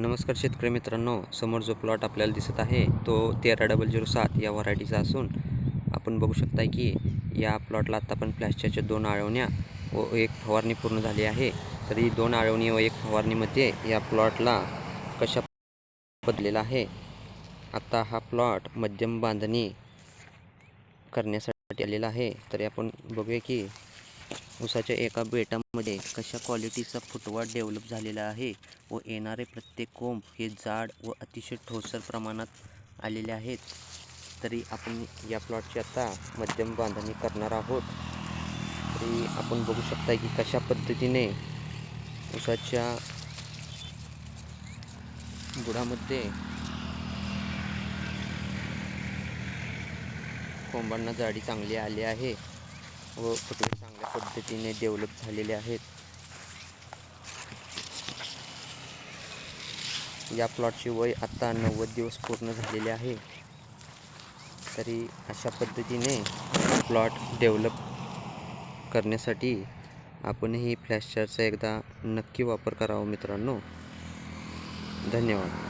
नमस्कार शेतकरी मित्रांनो समोर जो प्लॉट आपल्याला दिसत आहे तो तेरा डबल झिरो सात या व्हरायटीचा असून आपण बघू शकताय की या प्लॉटला आत्ता पण प्लॅस्टरच्या दोन आळवण्या व एक फवारणी पूर्ण झाली आहे. तर ही दोन आळवणी व एक फवारणीमध्ये या प्लॉटला कशा बदलेला आहे? आत्ता हा प्लॉट मध्यम बांधणी करण्यासाठी आलेला आहे. तरी आपण बघूया की उसाच्या एका बेटामध्ये कशा क्वालिटीचा फुटवा डेव्हलप झालेला आहे व येणारे प्रत्येक कोंब हे जाड व अतिशय ठोसर प्रमाणात आलेले आहेत? तरी आपण या प्लॉटची आता मध्यम बांधणी करणार आहोत. तरी आपण बघू शकता की कशा पद्धतीने उसाच्या बुडामध्ये कोंबांना जाडी चांगली आली आहे. व फुटवे चांगल्या पद्धतीने डेव्हलप झालेले आहेत. या प्लॉटची वय आता नव्वद दिवस पूर्ण झालेले आहे. तरी अशा पद्धतीने प्लॉट डेव्हलप करण्यासाठी आपणही फ्लॅशचारचा एकदा नक्की वापर करावा मित्रांनो. धन्यवाद.